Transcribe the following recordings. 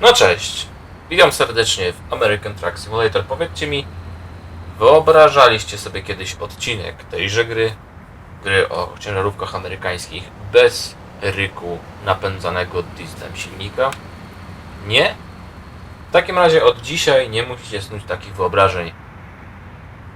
No cześć. Witam serdecznie w American Truck Simulator. Powiedzcie mi, wyobrażaliście sobie kiedyś odcinek tejże gry, gry o ciężarówkach amerykańskich bez ryku napędzanego dieslem silnika? Nie? W takim razie od dzisiaj nie musicie snuć takich wyobrażeń.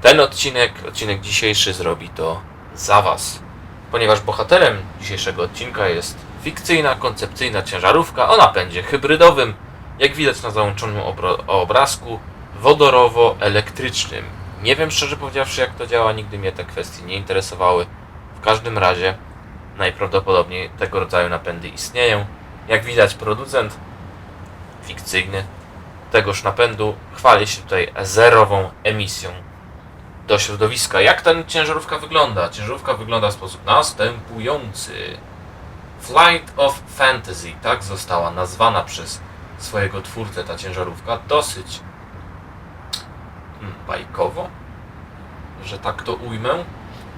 Ten odcinek, odcinek dzisiejszy zrobi to za Was. Ponieważ bohaterem dzisiejszego odcinka jest fikcyjna, koncepcyjna ciężarówka o napędzie hybrydowym, jak widać na załączonym obrazku, wodorowo-elektrycznym. Nie wiem szczerze powiedziawszy jak to działa, nigdy mnie te kwestie nie interesowały. W każdym razie najprawdopodobniej tego rodzaju napędy istnieją. Jak widać producent fikcyjny tegoż napędu chwali się tutaj zerową emisją do środowiska. Jak ta ciężarówka wygląda? Ciężarówka wygląda w sposób następujący. Flight of Fantasy, tak została nazwana przez swojego twórcę ta ciężarówka. Dosyć hmm, bajkowo, że tak to ujmę.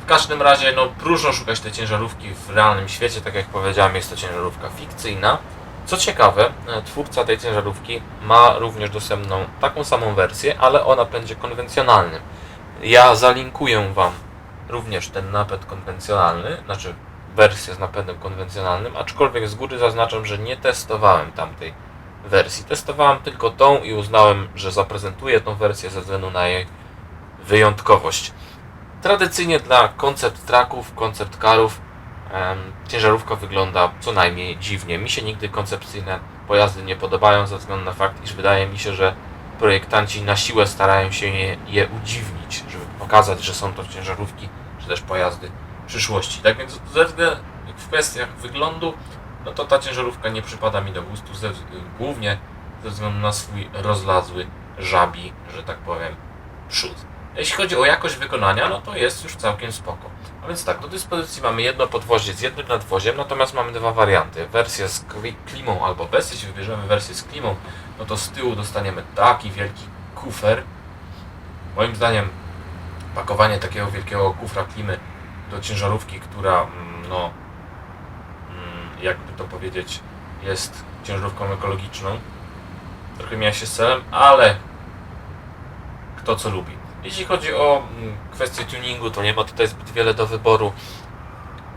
W każdym razie, no, próżno szukać tej ciężarówki w realnym świecie. Tak jak powiedziałem, jest to ciężarówka fikcyjna. Co ciekawe, e, twórca tej ciężarówki ma również dostępną taką samą wersję, ale o napędzie konwencjonalnym. Ja zalinkuję Wam również ten napęd konwencjonalny, znaczy wersję z napędem konwencjonalnym, aczkolwiek z góry zaznaczam, że nie testowałem tamtej wersji. Testowałem tylko tą i uznałem, że zaprezentuję tą wersję ze względu na jej wyjątkowość. Tradycyjnie dla koncept tracków, koncept carów em, ciężarówka wygląda co najmniej dziwnie. Mi się nigdy koncepcyjne pojazdy nie podobają ze względu na fakt, iż wydaje mi się, że projektanci na siłę starają się je, je udziwnić, żeby pokazać, że są to ciężarówki, czy też pojazdy przyszłości. Tak więc ze względu, w kwestiach wyglądu, no to ta ciężarówka nie przypada mi do gustu, ze, głównie ze względu na swój rozlazły, żabi, że tak powiem, przód. Jeśli chodzi o jakość wykonania, no to jest już całkiem spoko. A więc tak, do dyspozycji mamy jedno podwozie z jednym nadwoziem, natomiast mamy dwa warianty. Wersję z kli- klimą albo bez. Jeśli wybierzemy wersję z klimą, no to z tyłu dostaniemy taki wielki kufer. Moim zdaniem pakowanie takiego wielkiego kufra klimy do ciężarówki, która mm, no jakby to powiedzieć jest ciężarówką ekologiczną trochę mija się z celem, ale kto co lubi. Jeśli chodzi o mm, kwestię tuningu, to nie ma tutaj zbyt wiele do wyboru.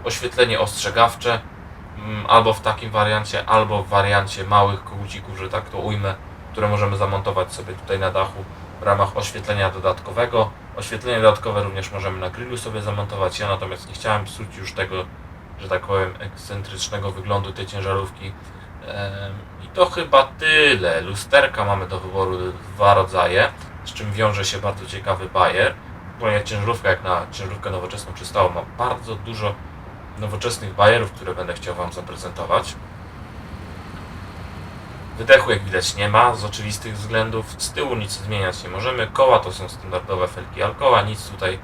Oświetlenie ostrzegawcze mm, albo w takim wariancie, albo w wariancie małych kołcików, że tak to ujmę, które możemy zamontować sobie tutaj na dachu w ramach oświetlenia dodatkowego. Oświetlenie dodatkowe również możemy na grillu sobie zamontować. Ja natomiast nie chciałem psuć już tego, że tak powiem, ekscentrycznego wyglądu tej ciężarówki. I to chyba tyle. Lusterka mamy do wyboru dwa rodzaje, z czym wiąże się bardzo ciekawy bajer. Ponieważ ciężarówka, jak na ciężarówkę nowoczesną przystało, ma bardzo dużo nowoczesnych bajerów, które będę chciał Wam zaprezentować. Wydechu jak widać nie ma z oczywistych względów. Z tyłu nic zmieniać nie możemy. Koła to są standardowe felki Alcoa, nic tutaj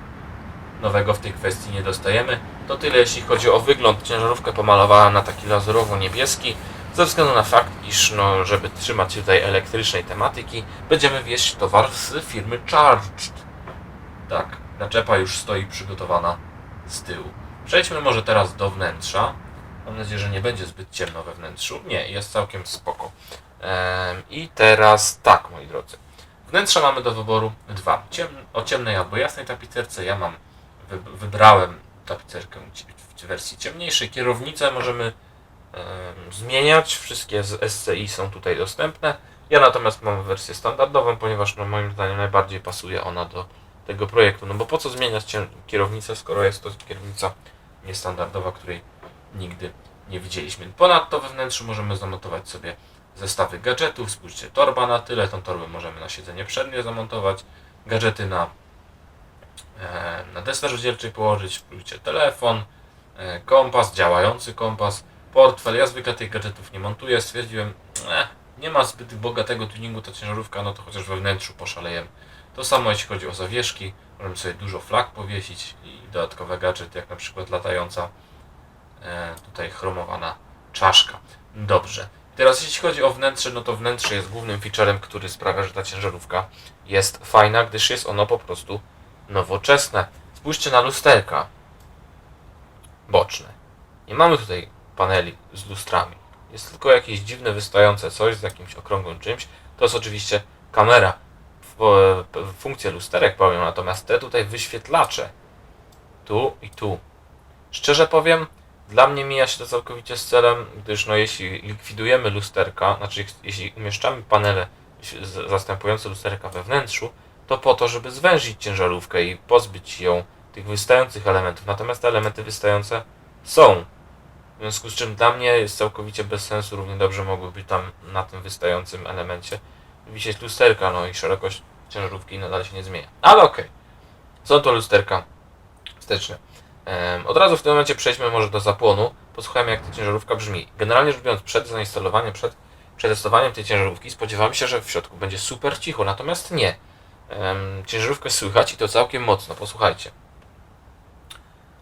nowego w tej kwestii nie dostajemy. To tyle jeśli chodzi o wygląd. Ciężarówkę pomalowałem na taki lazurowo-niebieski. Ze względu na fakt, iż no, żeby trzymać się tutaj elektrycznej tematyki, będziemy wieść towar z firmy Charged. Tak, naczepa już stoi przygotowana z tyłu. Przejdźmy może teraz do wnętrza. Mam nadzieję, że nie będzie zbyt ciemno we wnętrzu. Nie, jest całkiem spoko. I teraz tak, moi drodzy. Wnętrza mamy do wyboru dwa. Ciem, o ciemnej albo jasnej tapicerce. Ja mam, wybrałem tapicerkę w wersji ciemniejszej. Kierownicę możemy em, zmieniać. Wszystkie z SCI są tutaj dostępne. Ja natomiast mam wersję standardową, ponieważ no, moim zdaniem najbardziej pasuje ona do tego projektu. No bo po co zmieniać kierownicę, skoro jest to kierownica niestandardowa, której nigdy nie widzieliśmy. Ponadto we wnętrzu możemy zamontować sobie zestawy gadżetów. Spójrzcie, torba na tyle. Tą torbę możemy na siedzenie przednie zamontować. Gadżety na, na desce rozdzielczej położyć. Spójrzcie, telefon, e, kompas, działający kompas, portfel. Ja zwykle tych gadżetów nie montuję. Stwierdziłem, eh, nie ma zbyt bogatego tuningu ta ciężarówka, no to chociaż we wnętrzu poszalejemy. To samo jeśli chodzi o zawieszki. Możemy sobie dużo flag powiesić i dodatkowe gadżety, jak na przykład latająca e, tutaj chromowana czaszka. Dobrze. Teraz jeśli chodzi o wnętrze, no to wnętrze jest głównym featurem, który sprawia, że ta ciężarówka jest fajna, gdyż jest ono po prostu nowoczesne. Spójrzcie na lusterka boczne. Nie mamy tutaj paneli z lustrami. jest tylko jakieś dziwne wystające coś z jakimś okrągłym czymś. To jest oczywiście kamera. W- Funkcje lusterek powiem, natomiast te tutaj wyświetlacze tu i tu. Szczerze powiem, dla mnie mija się to całkowicie z celem, gdyż no jeśli likwidujemy lusterka, znaczy jeś- jeśli umieszczamy panele zastępujące lusterka we wnętrzu, to po to, żeby zwężyć ciężarówkę i pozbyć ją tych wystających elementów. Natomiast te elementy wystające są. W związku z czym dla mnie jest całkowicie bez sensu, równie dobrze mogłyby tam na tym wystającym elemencie wisieć lusterka, no i szerokość ciężarówki nadal się nie zmienia. Ale okej. Są to lusterka wsteczne. Od razu w tym momencie przejdźmy może do zapłonu. Posłuchajmy jak ta ciężarówka brzmi. Generalnie rzecz biorąc, przed zainstalowaniem, przed przetestowaniem tej ciężarówki spodziewałem się, że w środku będzie super cicho, natomiast nie. Ciężarówkę słychać i to całkiem mocno, posłuchajcie.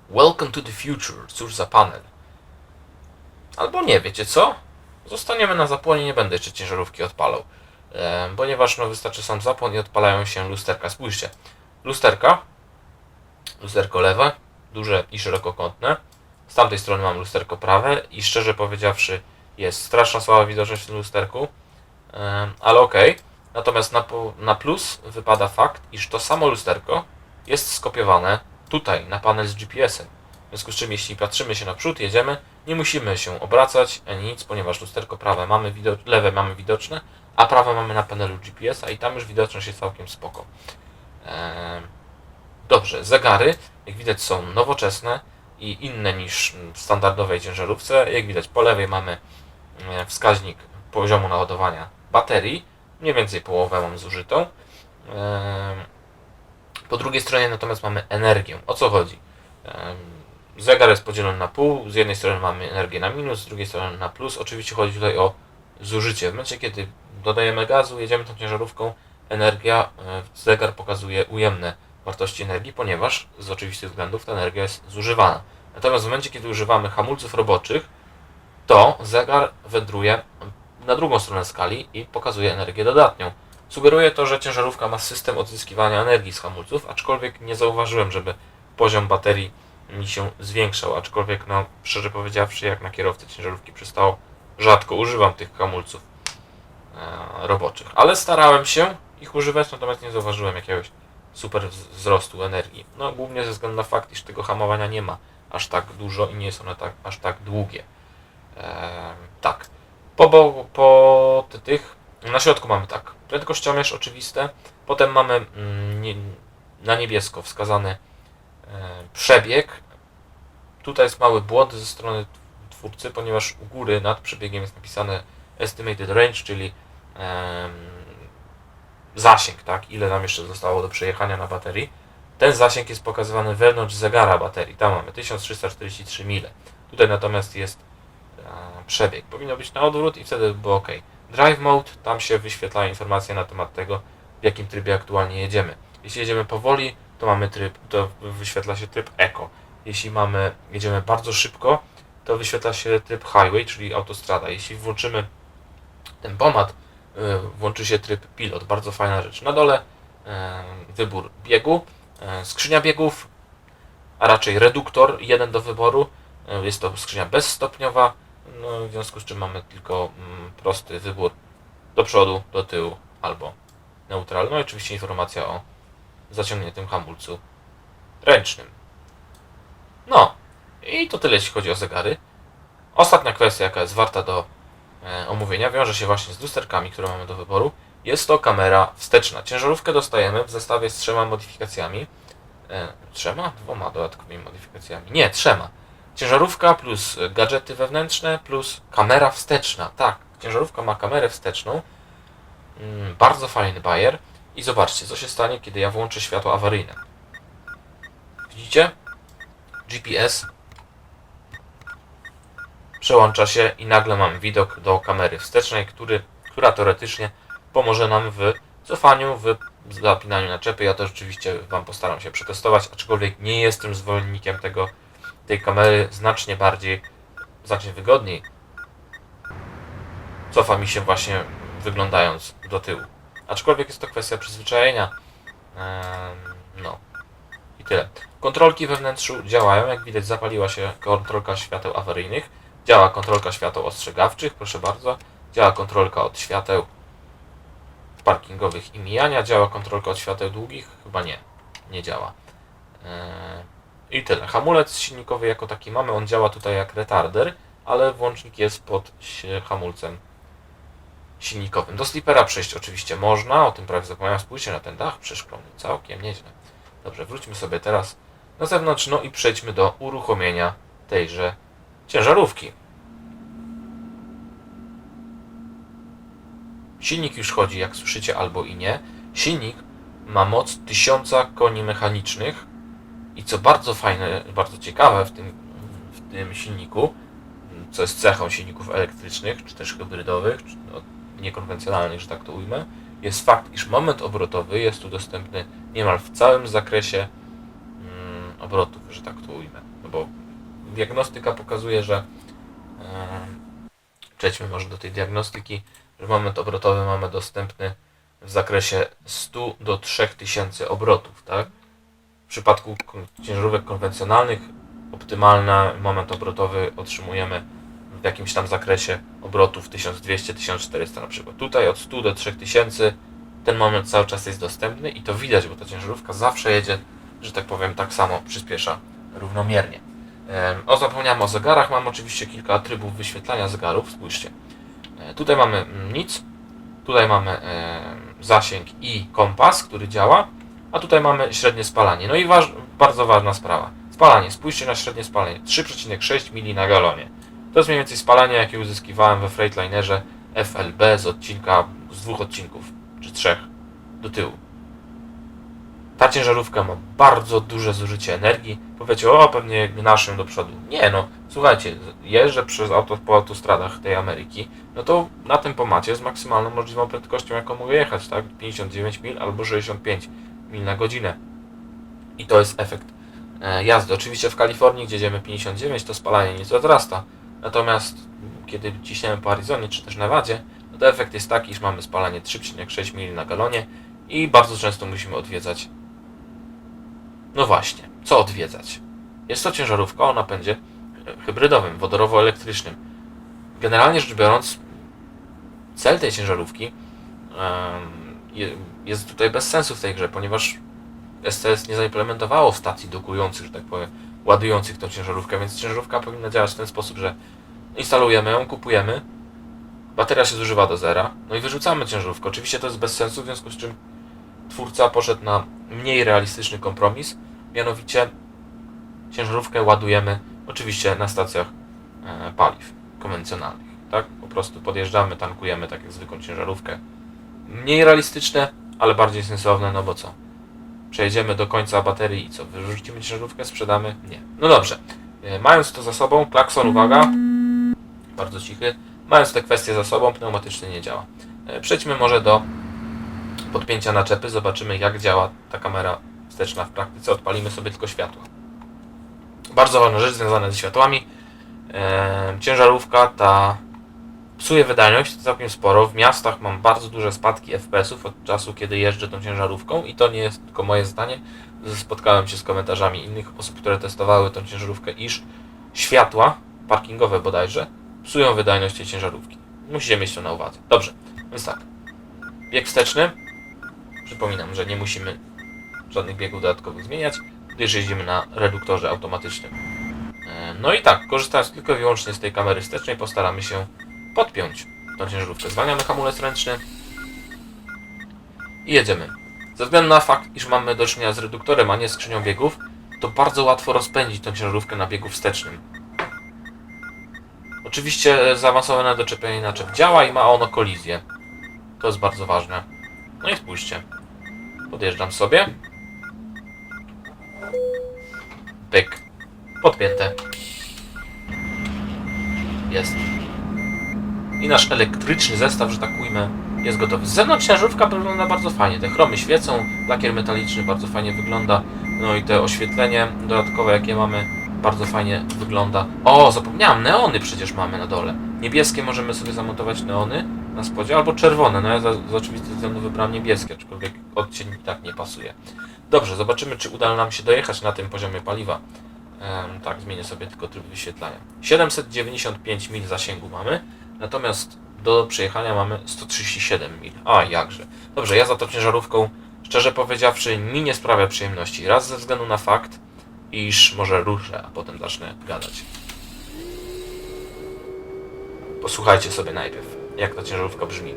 Welcome to the future. Cóż za panel. Albo nie, wiecie co? Zostaniemy na zapłonie, nie będę jeszcze ciężarówki odpalał. Ponieważ no, wystarczy sam zapłon i odpalają się lusterka. Spójrzcie. Lusterka. Lusterko lewe, duże i szerokokątne. Z tamtej strony mam lusterko prawe i szczerze powiedziawszy jest straszna słaba widoczność w tym lusterku. Ale okej. Natomiast na, na plus wypada fakt, iż to samo lusterko jest skopiowane tutaj na panel z GPS-em. W związku z czym, jeśli patrzymy się naprzód, jedziemy, nie musimy się obracać ani nic, ponieważ lusterko prawe mamy lewe mamy widoczne, a prawe mamy na panelu GPS-a i tam już widoczność jest całkiem spoko. Em, Dobrze, zegary, jak widać, są nowoczesne i inne niż w standardowej ciężarówce. Jak widać, po lewej mamy e, wskaźnik poziomu naładowania baterii, mniej więcej połowę mam zużytą. Po drugiej stronie natomiast mamy energię. O co chodzi? Zegar jest podzielony na pół. Z jednej strony mamy energię na minus, z drugiej strony na plus. Oczywiście chodzi tutaj o zużycie. W momencie, kiedy dodajemy gazu, jedziemy tą ciężarówką, energia, e, zegar pokazuje ujemne wartości energii, ponieważ z oczywistych względów ta energia jest zużywana. Natomiast w momencie, kiedy używamy hamulców roboczych, to zegar wędruje na drugą stronę skali i pokazuje energię dodatnią. Sugeruje to, że ciężarówka ma system odzyskiwania energii z hamulców, aczkolwiek nie zauważyłem, żeby poziom baterii mi się zwiększał, aczkolwiek no, szczerze powiedziawszy, jak na kierowcę ciężarówki przystało, rzadko używam tych hamulców e, roboczych, ale starałem się ich używać, natomiast nie zauważyłem jakiegoś super wz- wzrostu energii. No głównie ze względu na fakt, iż tego hamowania nie ma aż tak dużo i nie są one tak, aż tak długie. Ehm, tak. Po, po ty- tych, na środku mamy tak, prędkościomierz oczywiste, potem mamy mm, nie, na niebiesko wskazany e, przebieg. Tutaj jest mały błąd ze strony tw- twórcy, ponieważ u góry nad przebiegiem jest napisane estimated range, czyli zasięg, tak, ile nam jeszcze zostało do przejechania na baterii. Ten zasięg jest pokazywany wewnątrz zegara baterii. Tam mamy 1343 mile. Tutaj natomiast jest przebieg. Powinno być na odwrót i wtedy by było ok. Drive mode, tam się wyświetlają informacje na temat tego, w jakim trybie aktualnie jedziemy. Jeśli jedziemy powoli, to mamy tryb, to wyświetla się tryb eco. Jeśli mamy, jedziemy bardzo szybko, to wyświetla się tryb highway, czyli autostrada. Jeśli włączymy ten pomad, y, włączy się tryb pilot. Bardzo fajna rzecz. Na dole e, wybór biegu, e, skrzynia biegów, a raczej reduktor, jeden do wyboru. Jest to skrzynia bezstopniowa, no, w związku z czym mamy tylko mm, prosty wybór do przodu, do tyłu albo neutral. No i oczywiście informacja o zaciągniętym hamulcu ręcznym. No i to tyle jeśli chodzi o zegary. Ostatnia kwestia, jaka jest warta do e, omówienia, wiąże się właśnie z lusterkami, które mamy do wyboru. Jest to kamera wsteczna. Ciężarówkę dostajemy w zestawie z trzema modyfikacjami. E, trzema? Dwoma dodatkowymi modyfikacjami. Nie, trzema. Ciężarówka plus e, gadżety wewnętrzne plus kamera wsteczna. Tak, ciężarówka ma kamerę wsteczną. Mm, bardzo fajny bajer. I zobaczcie, co się stanie, kiedy ja włączę światło awaryjne. Widzicie? GPS przełącza się i nagle mam widok do kamery wstecznej, który, która teoretycznie pomoże nam w cofaniu, w zapinaniu naczepy. Ja to rzeczywiście Wam postaram się przetestować, aczkolwiek nie jestem zwolennikiem tego, tej kamery znacznie bardziej, znacznie wygodniej. Cofa mi się właśnie wyglądając do tyłu. Aczkolwiek jest to kwestia przyzwyczajenia. No. I tyle. Kontrolki we wnętrzu działają. Jak widać zapaliła się kontrolka świateł awaryjnych. Działa kontrolka świateł ostrzegawczych, proszę bardzo. Działa kontrolka od świateł parkingowych i mijania. Działa kontrolka od świateł długich? Chyba nie. Nie działa. Eee, I tyle. Hamulec silnikowy jako taki mamy. On działa tutaj jak retarder, ale włącznik jest pod hamulcem silnikowym. Do slipera przejść oczywiście można. O tym prawie zapomniałem. Spójrzcie na ten dach przeszklony. Całkiem nieźle. Dobrze, wróćmy sobie teraz na zewnątrz, no i przejdźmy do uruchomienia tejże ciężarówki. Silnik już chodzi, jak słyszycie, albo i nie. Silnik ma moc 1000 koni mechanicznych i co bardzo fajne, bardzo ciekawe w tym, w tym silniku, co jest cechą silników elektrycznych, czy też hybrydowych, czy no, niekonwencjonalnych, że tak to ujmę, jest fakt, iż moment obrotowy jest tu dostępny niemal w całym zakresie mm, obrotów, że tak to ujmę. No bo diagnostyka pokazuje, że e, przejdźmy może do tej diagnostyki, że moment obrotowy mamy dostępny w zakresie 100 do 3000 obrotów, tak? W przypadku ciężarówek konwencjonalnych optymalny moment obrotowy otrzymujemy w jakimś tam zakresie obrotów 1200-1400 na przykład. Tutaj od 100 do 3000 ten moment cały czas jest dostępny i to widać, bo ta ciężarówka zawsze jedzie, że tak powiem, tak samo przyspiesza równomiernie. O, zapomniałem o zegarach. Mam oczywiście kilka trybów wyświetlania zegarów. Spójrzcie. E, Tutaj mamy mm, nic. Tutaj mamy zasięg i kompas, który działa. A tutaj mamy średnie spalanie. No i waż, bardzo ważna sprawa. Spalanie. Spójrzcie na średnie spalanie. 3,6 mili na galonie. To jest mniej więcej spalanie, jakie uzyskiwałem we Freightlinerze FLB z odcinka, z dwóch odcinków, czy trzech, do tyłu. Ta ciężarówka ma bardzo duże zużycie energii. Powiecie, o, pewnie naszym do przodu. Nie, no, słuchajcie, jeżdżę przez auto, po autostradach tej Ameryki, no to na tym pomacie z maksymalną możliwą prędkością, jaką mogę jechać, tak? 59 mil albo 65 mil na godzinę. I to jest efekt e, jazdy. Oczywiście w Kalifornii, gdzie jedziemy 59, to spalanie nieco wzrasta. Natomiast kiedy ciśniemy po Arizonie czy też Nevadzie, no to efekt jest taki, iż mamy spalanie 3,6 mil na galonie i bardzo często musimy odwiedzać no właśnie, co odwiedzać? Jest to ciężarówka o napędzie hybrydowym, wodorowo-elektrycznym. Generalnie rzecz biorąc, cel tej ciężarówki jest tutaj bez sensu w tej grze, ponieważ STS nie zaimplementowało stacji dokujących, że tak powiem, ładujących tą ciężarówkę, więc ciężarówka powinna działać w ten sposób, że instalujemy ją, kupujemy, bateria się zużywa do zera, no i wyrzucamy ciężarówkę. Oczywiście to jest bez sensu, w związku z czym twórca poszedł na mniej realistyczny kompromis, mianowicie ciężarówkę ładujemy oczywiście na stacjach e, paliw konwencjonalnych, tak? Po prostu podjeżdżamy, tankujemy tak jak zwykłą ciężarówkę. Mniej realistyczne, ale bardziej sensowne, no bo co? Przejedziemy do końca baterii i co? Wyrzucimy ciężarówkę, sprzedamy? Nie. No dobrze. E, Mając to za sobą, klakson, uwaga, bardzo cichy. Mając te kwestie za sobą, pneumatyczny nie działa. E, Przejdźmy może do podpięcia naczepy, zobaczymy jak działa ta kamera wsteczna w praktyce. Odpalimy sobie tylko światła. Bardzo ważna rzecz związana ze światłami. Eee, ciężarówka ta psuje wydajność całkiem sporo. W miastach mam bardzo duże spadki FPS-ów od czasu, kiedy jeżdżę tą ciężarówką i to nie jest tylko moje zdanie. Spotkałem się z komentarzami innych osób, które testowały tą ciężarówkę, iż światła parkingowe bodajże psują wydajność tej ciężarówki. Musicie mieć to na uwadze. Dobrze, więc tak. Bieg wsteczny. Przypominam, że nie musimy żadnych biegów dodatkowych zmieniać, gdyż jeździmy na reduktorze automatycznym. E, No i tak, korzystając tylko i wyłącznie z tej kamery wstecznej, postaramy się podpiąć tą ciężarówkę. Zwalniamy hamulec ręczny i jedziemy. Ze względu na fakt, iż mamy do czynienia z reduktorem, a nie skrzynią biegów, to bardzo łatwo rozpędzić tą ciężarówkę na biegu wstecznym. Oczywiście zaawansowane doczepienie naczep działa i ma ono kolizję. To jest bardzo ważne. No i spójrzcie. Podjeżdżam sobie. Pyk. Podpięte. Jest. I nasz elektryczny zestaw, że tak ujmę, jest gotowy. Z zewnątrz ciężarówka wygląda bardzo fajnie. Te chromy świecą, lakier metaliczny bardzo fajnie wygląda. No i te oświetlenie dodatkowe, jakie mamy, bardzo fajnie wygląda. O, zapomniałem, neony przecież mamy na dole. Niebieskie możemy sobie zamontować neony na spodzie, albo czerwone. No ja z oczywistych względów wybrałem niebieskie, aczkolwiek odcień tak nie pasuje. Dobrze, zobaczymy, czy uda nam się dojechać na tym poziomie paliwa Em, tak, zmienię sobie tylko tryb wyświetlania. 795 mil zasięgu mamy, natomiast do przejechania mamy 137 mil. A, jakże. Dobrze, ja za tą ciężarówką, szczerze powiedziawszy, mi nie sprawia przyjemności. Raz ze względu na fakt, iż może ruszę, a potem zacznę gadać. Posłuchajcie sobie najpierw, jak ta ciężarówka brzmi.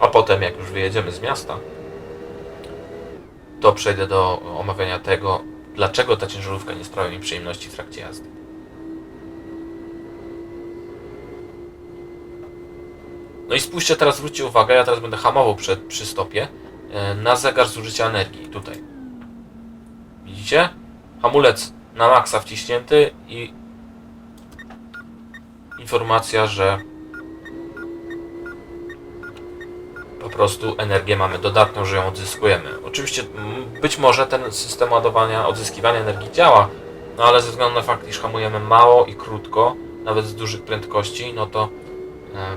A potem, jak już wyjedziemy z miasta, to przejdę do omawiania tego, dlaczego ta ciężarówka nie sprawia mi przyjemności w trakcie jazdy. No i spójrzcie teraz, zwróćcie uwagę, ja teraz będę hamował przed, przy stopie e, na zegar zużycia energii, tutaj. Widzicie? Hamulec na maksa wciśnięty i informacja, że po prostu energię mamy dodatnią, że ją odzyskujemy. Oczywiście być może ten system ładowania, odzyskiwania energii działa, no ale ze względu na fakt, iż hamujemy mało i krótko, nawet z dużych prędkości, no to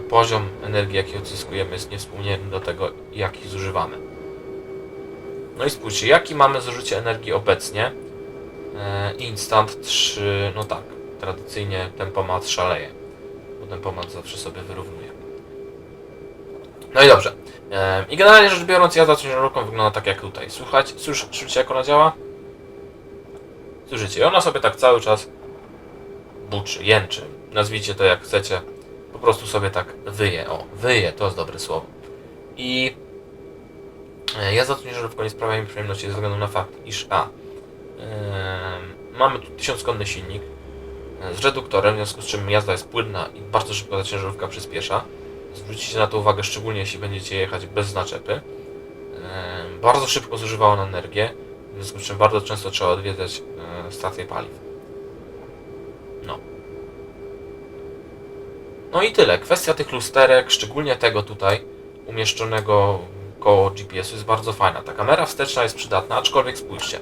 poziom energii, jaki odzyskujemy jest niewspółmierny do tego, jaki zużywamy. No i spójrzcie, jaki mamy zużycie energii obecnie. E, Instant 3, no tak, tradycyjnie tempomat szaleje, bo tempomat zawsze sobie wyrównuje. No i dobrze. E, I generalnie rzecz biorąc, jazda ciężarówką wygląda tak jak tutaj. Słuchać, słysz, słyszycie jak ona działa? Słyszycie, i ona sobie tak cały czas buczy, jęczy. Nazwijcie to jak chcecie. Po prostu sobie tak wyje. O, wyje, to jest dobre słowo. I e, jazda ciężarówką nie sprawia mi przyjemności ze względu na fakt, iż a. Em, mamy tu 1000-konny silnik e, z reduktorem, w związku z czym jazda jest płynna i bardzo szybko ta ciężarówka przyspiesza. Zwrócicie na to uwagę, szczególnie jeśli będziecie jechać bez naczepy. Em, Bardzo szybko zużywa on energię, w związku z czym bardzo często trzeba odwiedzać e, stację paliw. No. No i tyle. Kwestia tych lusterek, szczególnie tego tutaj umieszczonego koło GPS-u jest bardzo fajna. Ta kamera wsteczna jest przydatna, aczkolwiek spójrzcie.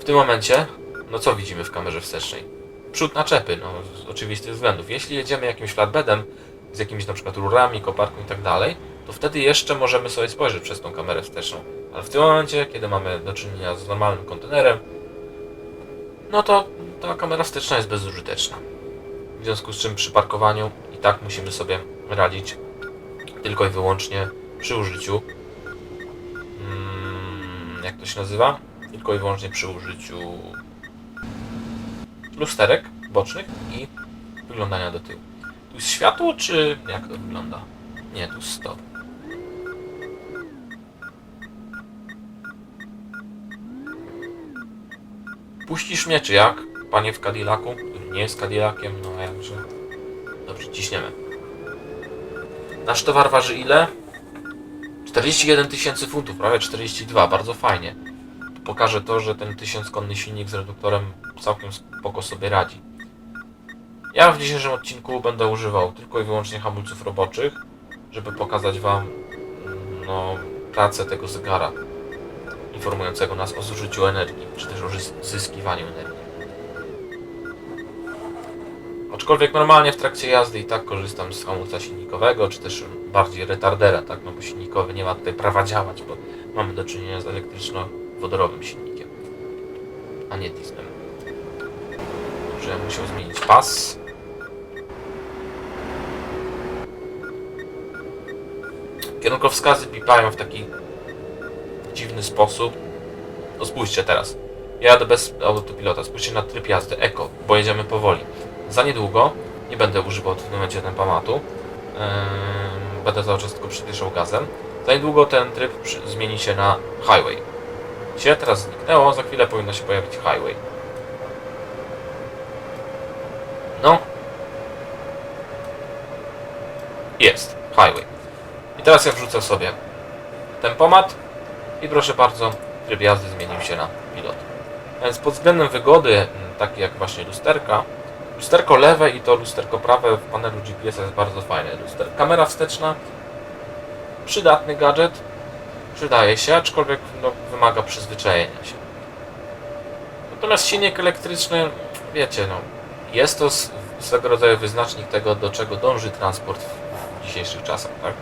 W tym momencie, no co widzimy w kamerze wstecznej? Przód naczepy, no z oczywistych względów. Jeśli jedziemy jakimś flatbedem, z jakimiś na przykład rurami, koparką i tak dalej, to wtedy jeszcze możemy sobie spojrzeć przez tą kamerę wsteczną. Ale w tym momencie, kiedy mamy do czynienia z normalnym kontenerem, no to ta kamera wsteczna jest bezużyteczna. W związku z czym przy parkowaniu i tak musimy sobie radzić tylko i wyłącznie przy użyciu mm, jak to się nazywa? Tylko i wyłącznie przy użyciu lusterek bocznych i wyglądania do tyłu. Tu jest światło, czy jak to wygląda? Nie, tu stop. Puścisz mnie, czy jak? Panie w Cadillacu, nie jest Cadillaciem, no jakże. Dobrze, ciśniemy. Nasz towar waży ile? 41 tysięcy funtów, prawie 42, bardzo fajnie. Pokażę to, że ten 1000 konny silnik z reduktorem całkiem spoko sobie radzi. Ja w dzisiejszym odcinku będę używał tylko i wyłącznie hamulców roboczych, żeby pokazać Wam mm, no, pracę tego zegara informującego nas o zużyciu energii, czy też o zys- zyskiwaniu energii. Aczkolwiek normalnie w trakcie jazdy i tak korzystam z hamulca silnikowego, czy też bardziej retardera, tak, no bo silnikowy nie ma tutaj prawa działać, bo mamy do czynienia z elektryczno-wodorowym silnikiem, a nie dieslem. Że musiał zmienić pas. Kierunkowskazy pipają w taki dziwny sposób. No spójrzcie teraz. Ja jadę bez autopilota. Spójrzcie na tryb jazdy Eko, bo jedziemy powoli. Za niedługo nie będę używał w tym momencie tempomatu. Ym, będę cały czas tylko przyspieszał gazem. Za niedługo ten tryb zmieni się na highway. Się teraz zniknęło, za chwilę powinno się pojawić highway. No. Jest, highway. I teraz ja wrzucę sobie tempomat i proszę bardzo, tryb jazdy zmienił się na pilot. Więc pod względem wygody, takie jak właśnie lusterka, lusterko lewe i to lusterko prawe w panelu GPS jest bardzo fajne. Luster. Kamera wsteczna, przydatny gadżet, przydaje się, aczkolwiek no, wymaga przyzwyczajenia się. Natomiast silnik elektryczny, wiecie, no, jest to swego rodzaju wyznacznik tego, do czego dąży transport w dzisiejszych czasach, tak?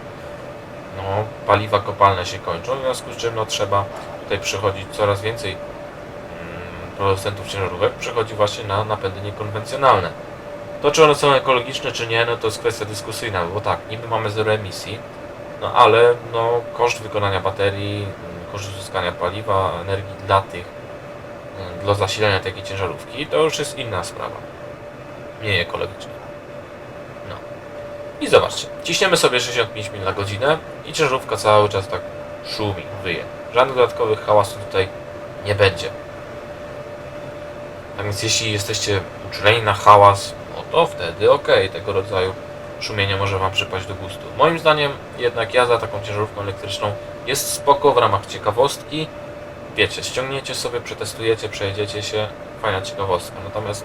No, paliwa kopalne się kończą, w związku z czym no, trzeba tutaj przychodzić coraz więcej producentów ciężarówek przechodzi właśnie na napędy niekonwencjonalne. To, czy one są ekologiczne, czy nie, no to jest kwestia dyskusyjna, bo tak, niby mamy zero emisji, no ale no, koszt wykonania baterii, koszt uzyskania paliwa, energii dla tych, dla zasilania takiej ciężarówki, to już jest inna sprawa. Mniej ekologiczna. No. I zobaczcie, ciśniemy sobie 65 mil na godzinę i ciężarówka cały czas tak szumi, wyje. Żadnych dodatkowych hałasów tutaj nie będzie. Tak więc jeśli jesteście uczuleni na hałas, no to wtedy okej, tego rodzaju szumienie może Wam przypaść do gustu. Moim zdaniem jednak jazda taką ciężarówką elektryczną jest spoko w ramach ciekawostki. Wiecie, ściągniecie sobie, przetestujecie, przejedziecie się, fajna ciekawostka. Natomiast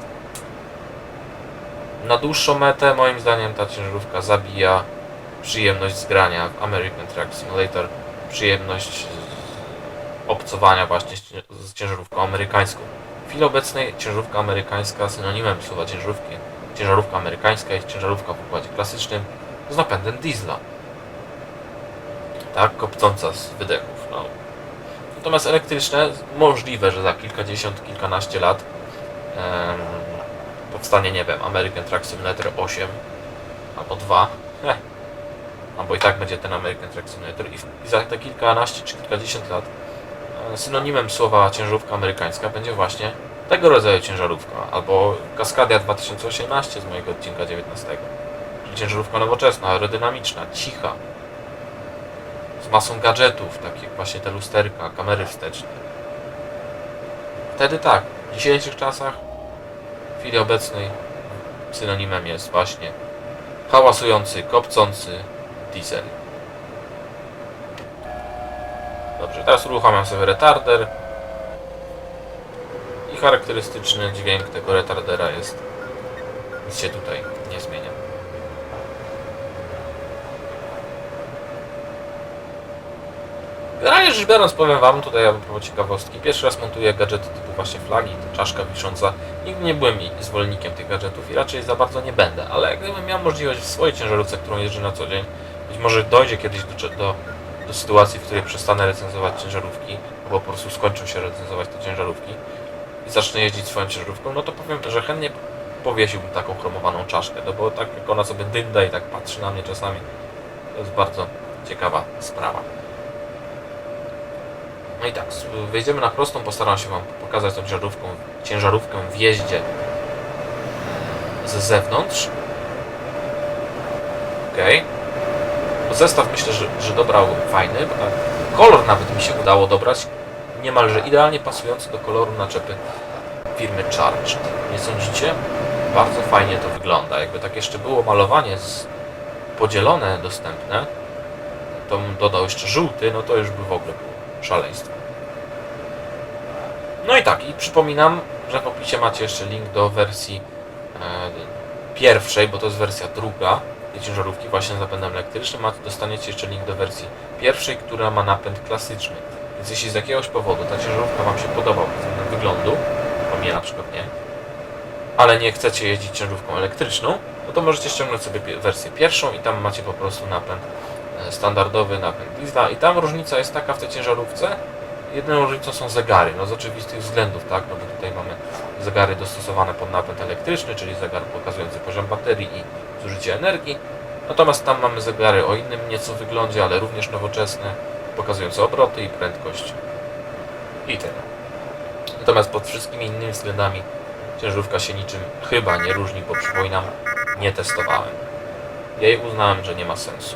na dłuższą metę moim zdaniem ta ciężarówka zabija przyjemność z grania w American Truck Simulator, przyjemność obcowania właśnie z ciężarówką amerykańską. Chwili obecnej ciężarówka amerykańska, synonimem słowa ciężarówki, ciężarówka amerykańska jest ciężarówka w układzie klasycznym z napędem diesla. Tak, kopcąca z wydechów. No. Natomiast elektryczne, możliwe, że za kilkadziesiąt, kilkanaście lat em, powstanie, nie wiem, American Truck Simulator 8 albo 2. Heh. Albo i tak będzie ten American Truck Simulator i, i za te kilkanaście czy kilkadziesiąt lat synonimem słowa ciężarówka amerykańska będzie właśnie tego rodzaju ciężarówka, albo Kaskadia 2018 z mojego odcinka 19. Czyli ciężarówka nowoczesna, aerodynamiczna, cicha, z masą gadżetów, tak jak właśnie te lusterka, kamery wsteczne. Wtedy tak, w dzisiejszych czasach, w chwili obecnej, synonimem jest właśnie hałasujący, kopcący diesel. Dobrze, teraz uruchamiam sobie retarder. I charakterystyczny dźwięk tego retardera jest. Nic się tutaj nie zmienia. Generalnie rzecz biorąc, powiem Wam tutaj a propos ciekawostki. Pierwszy raz montuję gadżety typu właśnie flagi, czaszka wisząca. Nigdy nie byłem zwolennikiem tych gadżetów i raczej za bardzo nie będę, ale gdybym miał możliwość w swojej ciężarówce, którą jeżdżę na co dzień, być może dojdzie kiedyś do, do, do sytuacji, w której przestanę recenzować ciężarówki, albo po prostu skończą się recenzować te ciężarówki i zacznę jeździć swoją ciężarówką, no to powiem, że chętnie powiesiłbym taką chromowaną czaszkę, no bo tak jak ona sobie dynda i tak patrzy na mnie czasami, to jest bardzo ciekawa sprawa. No i tak, wejdziemy na prostą, postaram się Wam pokazać tą ciężarówką, ciężarówkę w jeździe z zewnątrz. Okej. No Zestaw myślę, że, że dobrał fajny, bo tak, kolor nawet mi się udało dobrać, niemalże idealnie pasujący do koloru naczepy firmy Charge. Nie sądzicie? Bardzo fajnie to wygląda. Jakby tak jeszcze było malowanie podzielone, dostępne, to dodał jeszcze żółty, no to już by w ogóle było szaleństwo. No i tak, i przypominam, że w opisie macie jeszcze link do wersji e, pierwszej, bo to jest wersja druga ciężarówki właśnie z napędem elektrycznym, a dostaniecie jeszcze link do wersji pierwszej, która ma napęd klasyczny. Więc jeśli z jakiegoś powodu ta ciężarówka Wam się podoba pod względem wyglądu, bo mnie na przykład nie, ale nie chcecie jeździć ciężarówką elektryczną, no to możecie ściągnąć sobie wersję pierwszą i tam macie po prostu napęd e, standardowy, napęd diesla i tam różnica jest taka w tej ciężarówce, jedyną różnicą są zegary, no z oczywistych względów, tak, no bo tutaj mamy zegary dostosowane pod napęd elektryczny, czyli zegar pokazujący poziom baterii i zużycie energii, natomiast tam mamy zegary o innym nieco wyglądzie, ale również nowoczesne, pokazujące obroty i prędkość i tyle. Natomiast pod wszystkimi innymi względami ciężarówka się niczym chyba nie różni, bo przypominam, nie testowałem. Ja uznałem, że nie ma sensu.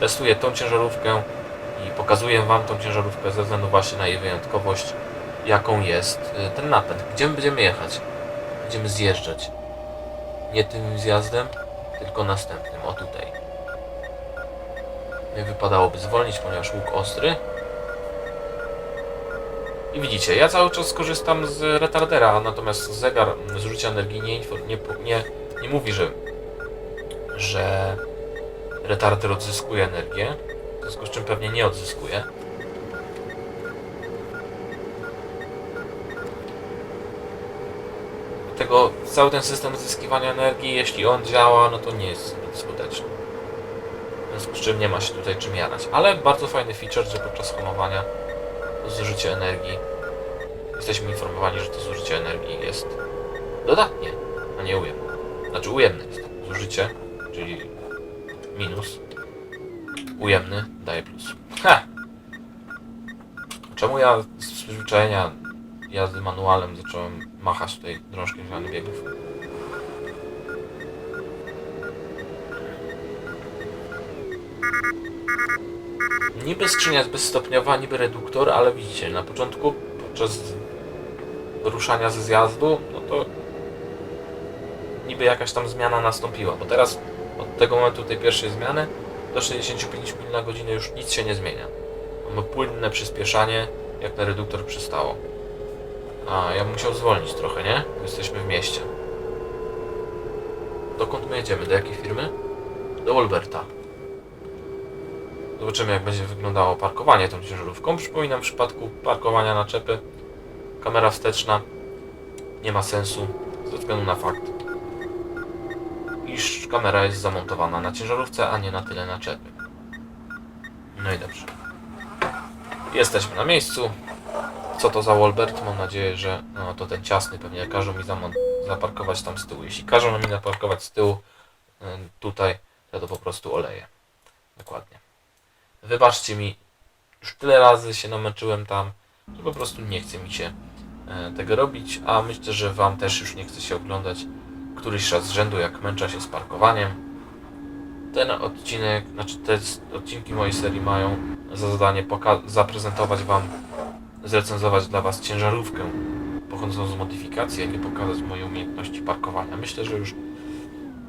Testuję tą ciężarówkę i pokazuję Wam tą ciężarówkę ze względu właśnie na jej wyjątkowość, jaką jest y, ten napęd. Gdzie my będziemy jechać? Będziemy zjeżdżać. Nie tym zjazdem, tylko następnym. O tutaj. Nie wypadałoby zwolnić, ponieważ łuk ostry. I widzicie, ja cały czas korzystam z retardera, natomiast zegar zużycia energii nie, nie, nie, nie mówi, że, że retarder odzyskuje energię, w związku z czym pewnie nie odzyskuje. Dlatego cały ten system odzyskiwania energii, jeśli on działa, no to nie jest zbyt skuteczny. W związku z czym nie ma się tutaj czym jarać. Ale bardzo fajny feature, że podczas hamowania zużycie energii. Jesteśmy informowani, że to zużycie energii jest dodatnie, a nie ujemne. Znaczy ujemne jest zużycie, czyli minus. Ujemny daje plus. Ha! Czemu ja z przyzwyczajenia jazdy manualem zacząłem machać tutaj drążkiem zmiany biegów? Niby skrzynia bezstopniowa, niby reduktor, ale widzicie, na początku podczas ruszania ze zjazdu, no to niby jakaś tam zmiana nastąpiła, bo teraz od tego momentu tej pierwszej zmiany do 65 mil na godzinę już nic się nie zmienia. Mamy płynne przyspieszanie, jak na reduktor przystało. A, ja bym musiał zwolnić trochę, nie? Bo jesteśmy w mieście. Dokąd my jedziemy? Do jakiej firmy? Do Wolberta. Zobaczymy, jak będzie wyglądało parkowanie tą ciężarówką. Przypominam, w przypadku parkowania naczepy kamera wsteczna nie ma sensu ze względu na fakt, kamera jest zamontowana na ciężarówce, a nie na tyle naczepy. No i dobrze. Jesteśmy na miejscu. Co to za Wolbert? Mam nadzieję, że no, to ten ciasny pewnie każą mi zaparkować tam z tyłu. Jeśli każą mi zaparkować z tyłu tutaj, to to po prostu oleję. Dokładnie. Wybaczcie mi, już tyle razy się namęczyłem tam, że po prostu nie chce mi się e, tego robić, a myślę, że Wam też już nie chce się oglądać któryś raz z rzędu, jak męczę się z parkowaniem. Ten odcinek, znaczy te odcinki mojej serii mają za zadanie zaprezentować Wam, zrecenzować dla Was ciężarówkę pochodzącą z modyfikacji, a nie pokazać moje umiejętności parkowania. Myślę, że już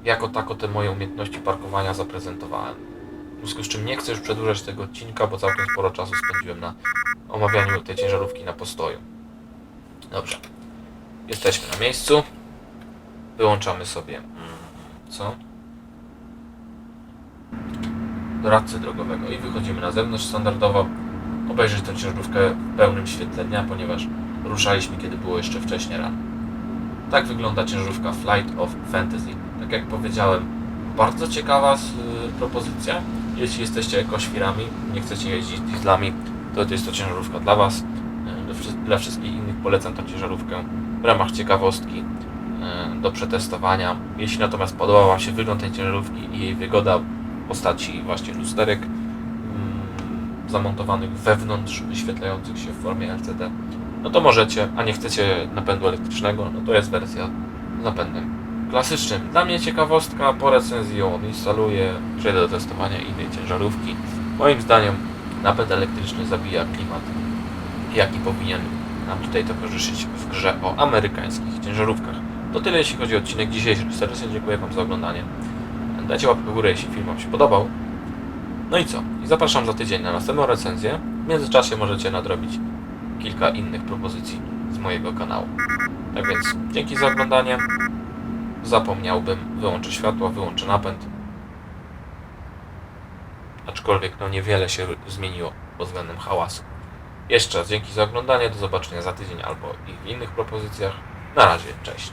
jako tako te moje umiejętności parkowania zaprezentowałem. W związku z czym nie chcę już przedłużać tego odcinka, bo całkiem sporo czasu spędziłem na omawianiu tej ciężarówki na postoju. Dobrze. Jesteśmy na miejscu. Wyłączamy sobie. Co? Doradcę drogowego i wychodzimy na zewnątrz standardowo. Obejrzeć tę ciężarówkę w pełnym świetle dnia, ponieważ ruszaliśmy, kiedy było jeszcze wcześnie rano. Tak wygląda ciężarówka Flight of Fantasy. Tak jak powiedziałem, bardzo ciekawa y, propozycja. Jeśli jesteście ekoświrami, nie chcecie jeździć dieslami, to jest to ciężarówka dla Was. Y, Dla, wszy- dla wszystkich innych polecam tą ciężarówkę w ramach ciekawostki do przetestowania. Jeśli natomiast podoba Wam się wygląd tej ciężarówki i jej wygoda w postaci właśnie lusterek mm, zamontowanych wewnątrz, wyświetlających się w formie LCD, no to możecie, a nie chcecie napędu elektrycznego, no to jest wersja z napędem klasycznym. Dla mnie ciekawostka, po recenzji ją odinstaluję, przejdę do testowania innej ciężarówki. Moim zdaniem napęd elektryczny zabija klimat, jaki powinien nam tutaj towarzyszyć w grze o amerykańskich ciężarówkach. To tyle jeśli chodzi o odcinek dzisiejszy. Serdecznie dziękuję Wam za oglądanie. Dajcie łapkę w górę, jeśli film Wam się podobał. No i co? I zapraszam za tydzień na następną recenzję. W międzyczasie możecie nadrobić kilka innych propozycji z mojego kanału. Tak więc dzięki za oglądanie. Zapomniałbym, wyłączę światło, wyłączę napęd. Aczkolwiek no niewiele się zmieniło pod względem hałasu. Jeszcze raz dzięki za oglądanie, do zobaczenia za tydzień albo i w innych propozycjach. Na razie, cześć.